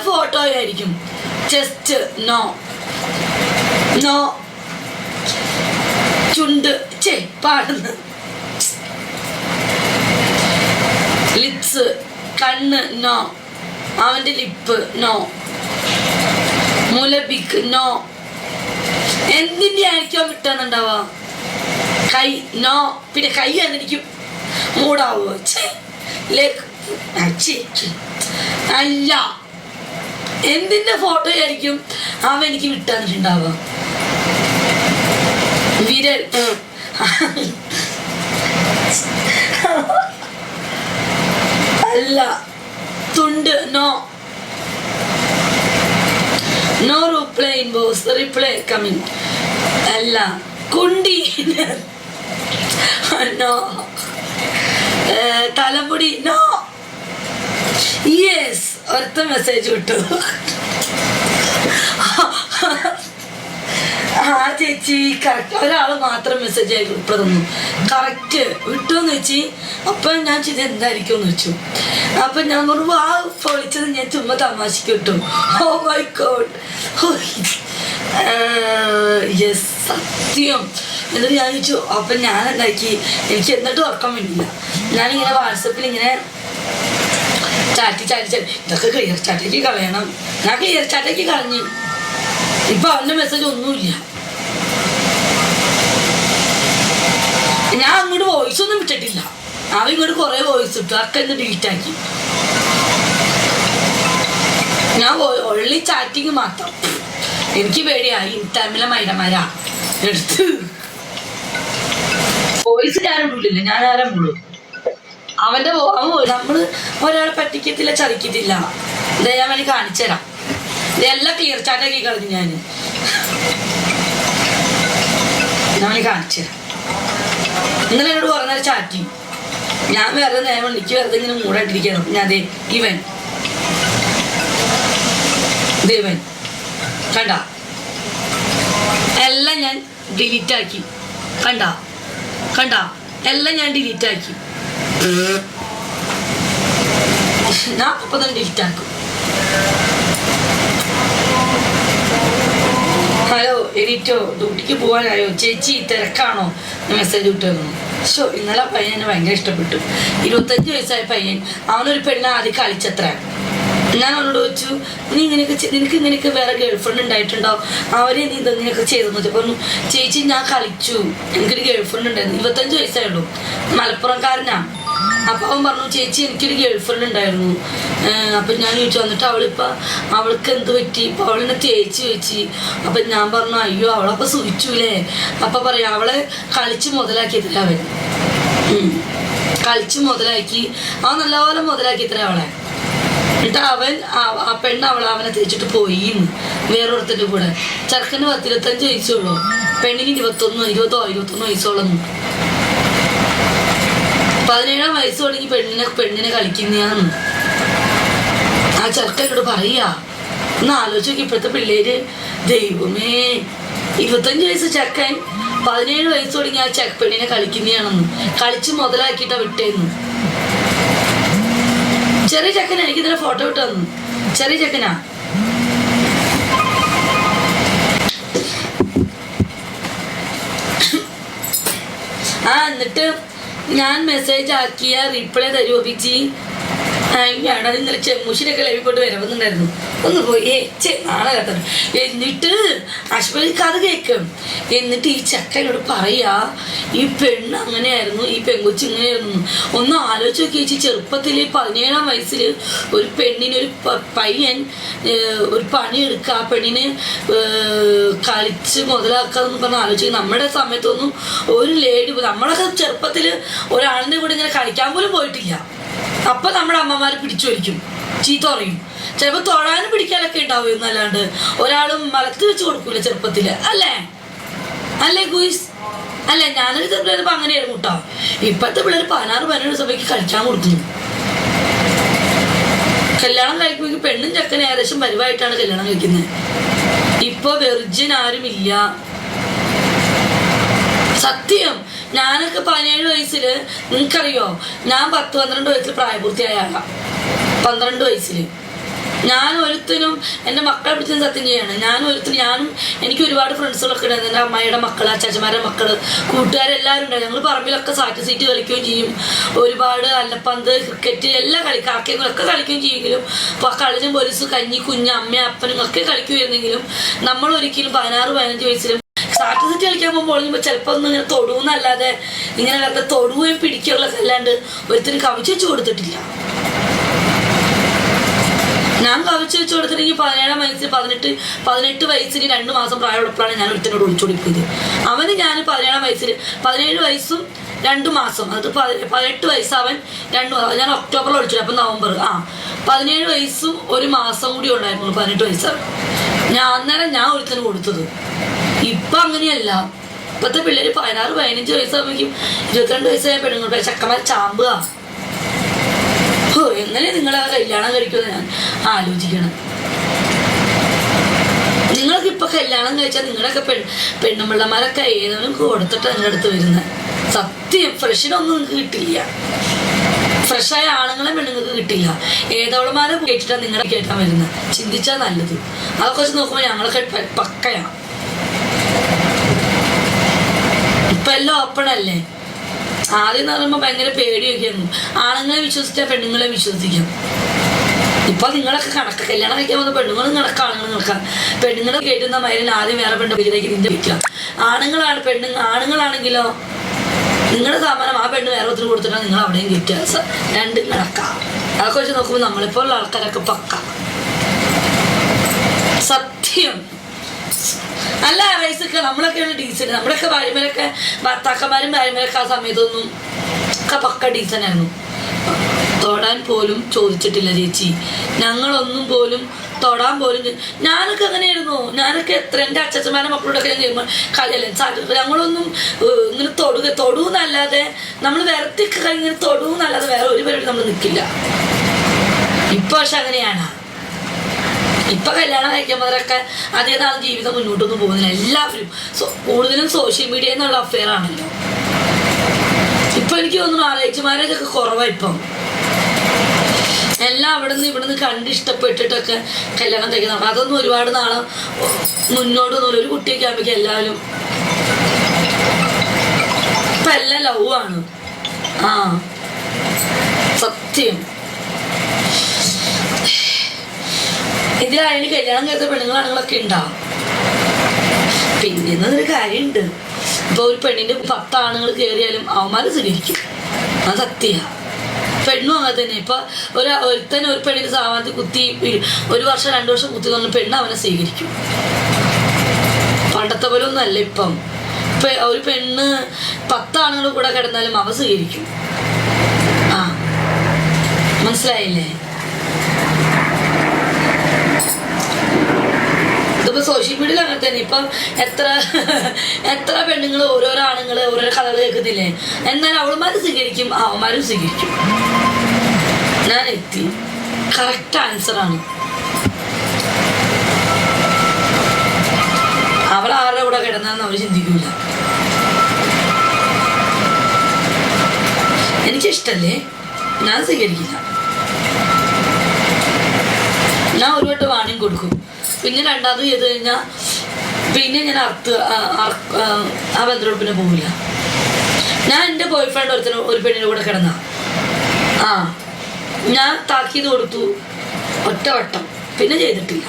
Photo ആയിരിക്കും. Chest no no ചുണ്ട്. ചേ പാടുന്നു. ലിപ്സ് കണ്ണ്. നോ അവന്റെ ലിപ്പ്. നോ മുലബിക്ക്. നോ എന്തിന്റെ ആയിരിക്കും വിട്ടാന്നുണ്ടാവാ കൈ. നോ പിന്നെ കൈ എനിക്ക് മൂടാവോ? ചേ ലേക്ക്. അല്ല. എന്തിന്റെ ഫോട്ടോ ആയിരിക്കും അവൻ എനിക്ക് വിട്ടാന്നിട്ടുണ്ടാവുക വിരൽ. അല്ല. തുണ്ട്. No. No reply inbox reply coming അല്ല. കുണ്ടി. നോ. തലമുടി. നോ. യെസ് ഒരത്ത മെസ്സേജ് വിട്ടു. ആ ചേച്ചി കറക്റ്റ് ഒരാൾ മാത്രം മെസ്സേജ് ആയി ഇപ്പൊ തന്നു കറക്റ്റ് വിട്ടോന്ന് വെച്ചി. അപ്പൊ ഞാൻ ചെയ്ത് എന്തായിരിക്കും എന്ന് വെച്ചു. അപ്പൊ ഞാൻ പറഞ്ഞു ആ പൊളിച്ചത് ഞാൻ ചുമ്മാ തമാശക്ക് വിട്ടു. ഓ മൈ ഗോഡ് യെസ് സത്യം. എന്നിട്ട് ഞാൻ ചോദിച്ചു അപ്പൊ ഞാൻ എന്താക്കി? എനിക്ക് എന്നിട്ട് ഉറക്കം വേണ്ടില്ല. ഞാനിങ്ങനെ വാട്സപ്പിൽ ഇങ്ങനെ ചാറ്റി ചാറ്റി ഇതൊക്കെ ക്ലിയർ ചാറ്റയ്ക്ക് കളയണം. ഞാൻ ക്ലിയർ ചാറ്റയ്ക്ക് കളഞ്ഞു. ഇപ്പൊ അവന്റെ മെസ്സേജ് ഒന്നുമില്ല. ഞാൻ അങ്ങോട്ട് വോയിസ് ഒന്നും ഇട്ടിട്ടില്ല. അവൻ ഇങ്ങോട്ട് കുറെ വോയിസ് ഇട്ടു. അതൊക്കെ ഇന്ന് ഡിലീറ്റ് ആക്കി. ഞാൻ ഒള്ളി ചാറ്റിങ് മാത്രം. എനിക്ക് പേടിയായി ഇൻസ്റ്റാമിലെ മൈനമാരാ എടുത്ത്. വോയിസ് ഞാൻ ഇടൂലില്ല ഞാൻ ആരാ മുള്ളൂ? അവന്റെ പോയി നമ്മൾ ഒരാളെ പറ്റിക്കത്തില്ല ചതിക്കത്തില്ല. ഞാൻ വേണ്ടി കാണിച്ചു തരാം. ഇതെല്ലാം ക്ലിയർ കളഞ്ഞു ഞാൻ ഞാൻ കാണിച്ചു തരാം. ഇന്നലെ എന്നോട് പറഞ്ഞ ചാറ്റി. ഞാൻ വെറുതെ നേരം എനിക്ക് വെറുതെ ഇങ്ങനെ മൂടായിട്ടിരിക്കണം ഞാൻ അതെ ഇവൻ. ദേവൻ കണ്ട? എല്ലാം ഞാൻ ഡിലീറ്റ് ആക്കി. കണ്ട? കണ്ട? എല്ലാം ഞാൻ ഡിലീറ്റ് ആക്കി. ഹലോ എഡിറ്റോ ഡ്യൂട്ടിക്ക് പോകാനായോ ചേച്ചി തിരക്കാണോ? മെസ്സേജ് വിട്ടിരുന്നു ഷോ ഇന്നലെ പയ്യൻ എന്നെ ഭയങ്കര ഇഷ്ടപ്പെട്ടു. ഇരുപത്തഞ്ച് വയസ്സായ പയ്യൻ അവനൊരു പെണ്ണ് ആദ്യം കളിച്ചത്ര. ഞാൻ അവനോട് ചോദിച്ചു നീ ഇങ്ങനെയൊക്കെ നിനക്ക് ഇങ്ങനെയൊക്കെ വേറെ ഗേൾഫ്രണ്ട് ഉണ്ടായിട്ടുണ്ടോ? അവരെ നീ ഇതെങ്ങനെയൊക്കെ ചെയ്തെന്ന് പറഞ്ഞു ചേച്ചി ഞാൻ കളിച്ചു. എനിക്കൊരു ഗേൾഫ്രണ്ട് ഉണ്ടായിരുന്നു. ഇരുപത്തഞ്ച് വയസ്സായുള്ളൂ. മലപ്പുറംകാരനാ. അപ്പൊ അവൻ പറഞ്ഞു ചേച്ചി എനിക്കൊരു ഗേൾ ഫ്രണ്ട് ഉണ്ടായിരുന്നു അപ്പൊ ഞാൻ ചോദിച്ചു വന്നിട്ട് അവളിപ്പ അവൾക്ക് എന്ത് പറ്റി? ഇപ്പൊ അവളെന്നെ തേച്ച് വെച്ച്. അപ്പൊ ഞാൻ പറഞ്ഞു അയ്യോ അവളപ്പൊ സൂചിച്ചൂലേ അപ്പൊ പറയാ അവളെ കളിച്ച് മുതലാക്കിയതില്ല അവൻ. കളിച്ച് മുതലാക്കി. അവൻ നല്ലപോലെ മുതലാക്കിയത്ര അവളെ. എന്നിട്ട് അവൻ ആ- പെണ്ണ് അവൾ അവനെ തേച്ചിട്ട് പോയി വേറൊരുത്തന്റെ കൂടെ. ചെറുക്കന് പത്തിരുപത്തഞ്ച് വയസ്സുള്ളൂ പെണ്ണിന് ഇരുപത്തൊന്ന് ഇരുപതോ ഇരുപത്തൊന്ന് വയസ്സോളം പതിനേഴാം വയസ്സ് തുടങ്ങി പെണ്ണിനെ പെണ്ണിനെ കളിക്കുന്നതാണ്. ആ ചെറുക്ക ഇവിടെ പറയാ. ഒന്ന് ആലോചിച്ച് നോക്കി ഇപ്പോഴത്തെ പിള്ളേര്. ദൈവമേ ഇരുപത്തഞ്ച് വയസ്സ് ചെക്കൻ പതിനേഴ് വയസ്സ് തുടങ്ങി ആ ചെക്ക് പെണ്ണിനെ കളിക്കുന്നതാണെന്ന്. കളിച്ച് മുതലാക്കിയിട്ടാ വിട്ടേന്ന്. ചെറിയ ചെക്കനാ എനിക്ക് ഇതിന്റെ ഫോട്ടോ ഇട്ടു ചെറിയ ചെക്കനാ. ആ എന്നിട്ട് ഞാൻ മെസ്സേജ് ആക്കിയ റിപ്ലൈ തരുമോ പിച്ചി അയ്യാടാ ഇന്നലെ ചെമ്മൂശിനൊക്കെ ലഭിക്കൊണ്ട് വരവുന്നുണ്ടായിരുന്നു. ഒന്ന് പോയി. ചെ നാളെ കേട്ടോ എന്നിട്ട് അശ്വതി കഥ കേൾക്കും. എന്നിട്ട് ഈ ചക്കനോട് പറയാ ഈ പെണ്ണ് അങ്ങനെയായിരുന്നു ഈ പെങ്കൊച്ച് ഇങ്ങനെയായിരുന്നു ഒന്ന് ആലോചിച്ച് നോക്കി ചേച്ചി ചെറുപ്പത്തിൽ പതിനേഴാം വയസ്സിൽ ഒരു പെണ്ണിന് ഒരു പയ്യൻ ഒരു പണിയെടുക്കുക ആ പെണ്ണിനെ കളിച്ച് മുതലാക്കുക എന്ന് പറഞ്ഞ് ആലോചിക്കുക നമ്മുടെ സമയത്തൊന്നും ഒരു ലേഡി നമ്മളൊക്കെ ചെറുപ്പത്തിൽ ഒരാളിന്റെ കൂടെ ഇങ്ങനെ കളിക്കാൻ പോലും പോയിട്ടില്ല. അപ്പൊ നമ്മുടെ അമ്മമാര് പിടിച്ചു വലിക്കും ചീത്ത പറയും. ചിലപ്പോ തൊഴാനും പിടിക്കാനൊക്കെ ഉണ്ടാവും എന്നല്ലാണ്ട് ഒരാളും മലത്ത് വെച്ച് കൊടുക്കൂല ചെറുപ്പത്തിൽ. അല്ലേ? അല്ലേ ഗുയിസ്? അല്ലെ? ഞാനൊരു ചെറുപ്പം അങ്ങനെയായിരുന്നു കേട്ടോ ഇപ്പോഴത്തെ പിള്ളേർ പതിനാറ് പതിനേഴ് സഭയ്ക്ക് കഴിക്കാൻ കൊടുക്കുന്നു. കല്യാണം കഴിക്കുമ്പോൾ പെണ്ണും ചെക്കനും ഏകദേശം പരിവായിട്ടാണ് കല്യാണം കഴിക്കുന്നത്. ഇപ്പൊ വെർജിൻ ആരുമില്ല. സത്യം. ഞാനൊക്കെ പതിനേഴ് വയസ്സിൽ നിങ്ങൾക്കറിയോ ഞാൻ പത്ത് പന്ത്രണ്ട് വയസ്സിൽ പ്രായപൂർത്തിയായ ആളാ. പന്ത്രണ്ട് വയസ്സിൽ. ഞാൻ ഒരുത്തിനും എന്റെ മക്കളെ പിടിച്ച് സത്യം ചെയ്യാണ്. ഞാൻ ഒരുത്തിനും ഞാനും എനിക്ക് ഒരുപാട് ഫ്രണ്ട്സുകളൊക്കെ ഉണ്ടായിരുന്നു എന്റെ അമ്മയുടെ മക്കൾ അച്ചാച്ചമാരുടെ മക്കൾ കൂട്ടുകാരെല്ലാവരും ഉണ്ടായിരുന്നു ഞങ്ങൾ പറമ്പിലൊക്കെ സാറ്റ് സീറ്റ് കളിക്കുകയും ചെയ്യും. ഒരുപാട് അല്ലപ്പന്ത് ക്രിക്കറ്റ് എല്ലാം കളി കാക്കയൊക്കെ കളിക്കുകയും ചെയ്യുമെങ്കിലും ഇപ്പോൾ കളിച്ചും പോലീസ് കഞ്ഞി കുഞ്ഞ് അമ്മ അപ്പനും ഒക്കെ കളിക്കുമായിരുന്നെങ്കിലും നമ്മൾ ഒരിക്കലും പതിനാറ് പതിനഞ്ച് വയസ്സിലും സീറ്റ് കളിക്കാൻ പോകുമ്പോൾ ചിലപ്പോൾ ഒന്നും ഇങ്ങനെ തൊടുവെന്നല്ലാതെ ഇങ്ങനെ വെറുതെ തൊടുകയും പിടിക്കുള്ള അല്ലാണ്ട് ഒരുത്തിന് കവിച്ച് വെച്ച് കൊടുത്തിട്ടില്ല. ഞാൻ കവിച്ച് വെച്ച് കൊടുത്തിട്ടെങ്കിൽ പതിനേഴാം വയസ്സിൽ പതിനെട്ട് പതിനെട്ട് വയസ്സിന് രണ്ട് മാസം പ്രായമുള്ളപ്പോഴാണ് ഞാൻ ഒരുത്തിനോട് ഒളിച്ചോടിപ്പോയത് അവന് ഞാൻ പതിനേഴാം വയസ്സിൽ പതിനേഴ് വയസ്സും രണ്ട് മാസം അത് പതി- പതിനെട്ട് വയസ്സ് അവൻ രണ്ട് മാസം ഞാൻ ഒക്ടോബറിൽ ഒളിച്ചു അപ്പം നവംബർ ആ. പതിനേഴ് വയസ്സും ഒരു മാസം കൂടി ഉണ്ടായിരുന്നു പതിനെട്ട് വയസ്സാണ് ഞാൻ അന്നേരം ഞാൻ ഒരുത്തിന് കൊടുത്തത്. ഇപ്പം അങ്ങനെയല്ല. ഇപ്പോഴത്തെ പിള്ളേർ പതിനാറ് പതിനഞ്ച് വയസ്സാകുമ്പോഴേക്കും ഇരുപത്തിരണ്ട് വയസ്സായ പെണ്ണുങ്ങളുടെ ചക്കന്മാർ ചാമ്പുക എങ്ങനെ നിങ്ങളെ കല്യാണം കഴിക്കുമെന്ന് ഞാൻ ആലോചിക്കണം. നിങ്ങൾക്ക് ഇപ്പൊ കല്യാണം കഴിച്ചാൽ നിങ്ങളൊക്കെ പെൺ പെണ്ണുമ്പിള്ളമാരൊക്കെ ഏതെങ്കിലും കൊടുത്തിട്ട് നിങ്ങളുടെ അടുത്ത് വരുന്നത് സത്യം ഫ്രഷിനൊന്നും നിങ്ങൾക്ക് കിട്ടില്ല. ഫ്രഷായ ആണുങ്ങളെ പെണ്ണുങ്ങൾക്ക് കിട്ടില്ല. ഏതവളമാരെ കേട്ടിട്ടാണ് നിങ്ങളെ കേട്ടാൻ വരുന്നത് ചിന്തിച്ചാൽ നല്ലത്. അതൊക്കെ വെച്ച് നോക്കുമ്പോൾ ഞങ്ങളൊക്കെ പക്കയാണ് ഇപ്പൊ എല്ലാം ഓപ്പൺ അല്ലേ? ആദ്യം എന്ന് പറയുമ്പോൾ ഭയങ്കര പേടിയൊക്കെയായിരുന്നു. ആണുങ്ങളെ വിശ്വസിച്ചാൽ പെണ്ണുങ്ങളെ വിശ്വസിക്കാം. ഇപ്പൊ നിങ്ങളൊക്കെ കണക്ക് കല്യാണം കഴിക്കാൻ വന്ന പെണ്ണുങ്ങളും കണക്ക് ആണുങ്ങളും കണക്കാം പെണ്ണുങ്ങളെ കേട്ടുന്ന മരുന്ന് ആദ്യം വേറെ പെണ്ണ് വീട്ടിലേക്ക് നിന്റെ വിൽക്കുക ആണുങ്ങളാണ് പെണ്ണു ആണുങ്ങളാണെങ്കിലോ നിങ്ങളുടെ സാമാനം ആ പെണ്ണ് വേറെ ഒത്തിരി കൊടുത്തിട്ടാണ് നിങ്ങൾ അവിടെയും കിട്ടുക രണ്ടും കണക്കാം. അതൊക്കെ വെച്ച് നോക്കുമ്പോൾ നമ്മളിപ്പോഴുള്ള ആൾക്കാരൊക്കെ പക്ക. സത്യം. അല്ല റൈസൊക്കെ നമ്മളൊക്കെയാണ് ഡീസന്റ് നമ്മളൊക്കെ ഭാര്യമാരൊക്കെ ഭർത്താക്കന്മാരും ഭാര്യമാരൊക്കെ ആ സമയത്തൊന്നും ഒക്കെ പക്ക ഡീസന്റ് ആയിരുന്നു തൊടാൻ പോലും ചോദിച്ചിട്ടില്ല ചേച്ചി. ഞങ്ങളൊന്നും പോലും തൊടാൻ പോലും ഞാനൊക്കെ അങ്ങനെയായിരുന്നു ഞാനൊക്കെ എത്ര എന്റെ അച്ഛച്ചന്മാരുടെ മക്കളോടൊക്കെ ഞാൻ ചെയ്യുമ്പോൾ കളിയല്ലേ? ഞങ്ങളൊന്നും ഇങ്ങനെ തൊടുക തൊടുന്നല്ലാതെ നമ്മൾ വെറുതെ കളി ഇങ്ങനെ തൊടുന്നല്ലാതെ വേറെ ഒരു പരിപാടി നമ്മൾ നിൽക്കില്ല ഇപ്പൊ പക്ഷെ അങ്ങനെയാണ്. ഇപ്പൊ കല്യാണം കഴിക്കുമ്പോഴൊക്കെ അതേ നാൾ ജീവിതം മുന്നോട്ടൊന്നും പോകുന്നില്ല എല്ലാവരും കൂടുതലും സോഷ്യൽ മീഡിയ എന്നുള്ള അഫെയർ ആണല്ലോ. ഇപ്പൊ എനിക്ക് തോന്നുന്നു മാരേജ് ഒക്കെ കുറവാ ഇപ്പം. എല്ലാം അവിടെ നിന്ന് ഇവിടെ നിന്ന് കണ്ട് ഇഷ്ടപ്പെട്ടിട്ടൊക്കെ കല്യാണം കഴിക്കുന്നതാണ് അതൊന്നും ഒരുപാട് നാളെ മുന്നോട്ടൊന്നും ഒരു കുട്ടിയൊക്കെ ആകുമ്പോൾ എല്ലാവരും ഇപ്പൊ എല്ലാം ലവ് ആണ്. ആ സത്യം. ഇതിലായാലും കല്യാണം കഴിച്ച പെണ്ണുങ്ങളാണുങ്ങളൊക്കെ ഉണ്ടാവും പിന്നെ ഒരു കാര്യമുണ്ട് ഇപ്പൊ ഒരു പെണ്ണിന്റെ പത്ത് ആണുങ്ങൾ കയറിയാലും അവന്മാര് സ്വീകരിക്കും. അത് സത്യ. പെണ്ണും അങ്ങനെ തന്നെ. ഇപ്പൊ ഒരു ഒരുത്തൻ ഒരു പെണ്ണിന്റെ സാമാന്തി കുത്തി ഒരു വർഷം രണ്ടു വർഷം കുത്തി തന്നെ പെണ്ണ് അവനെ സ്വീകരിക്കും. പണ്ടത്തെ പോലെ ഒന്നല്ല ഇപ്പം. ഒരു പെണ്ണ് പത്ത് ആണുങ്ങൾ കൂടെ കിടന്നാലും അവ സ്വീകരിക്കും. ആ. മനസ്സിലായില്ലേ? സോഷ്യൽ മീഡിയയിൽ അങ്ങനെ തന്നെ. ഇപ്പം എത്ര എത്ര പെണ്ണുങ്ങൾ ഓരോരോ ആണുങ്ങൾ ഓരോരോ കഥകൾ കേൾക്കുന്നില്ലേ? എന്നാൽ അവളുമാര് സ്വീകരിക്കും അവന്മാരും സ്വീകരിക്കും. ഞാൻ എത്തി. കറക്റ്റ് ആൻസർ ആണ്. അവൾ ആരുടെ കൂടെ കിടന്നാന്ന് അവർ ചിന്തിക്കൂല. എനിക്കിഷ്ടല്ലേ? ഞാൻ സ്വീകരിക്കില്ല. ഞാൻ ഒരു വട്ടം വാണിങ് കൊടുക്കും. പിന്നെ രണ്ടാമത് ചെയ്ത് കഴിഞ്ഞാൽ പിന്നെ ഞാൻ അർത്ത് ആ- ആ പോകില്ല ഞാൻ എന്റെ ബോയ് ഫ്രണ്ട് ഒരുത്തിന് ഒരു പെണ്ണിന്റെ കൂടെ കിടന്ന. ആ ഞാൻ താക്കീത് കൊടുത്തു. ഒറ്റ വട്ടം. പിന്നെ ചെയ്തിട്ടില്ല.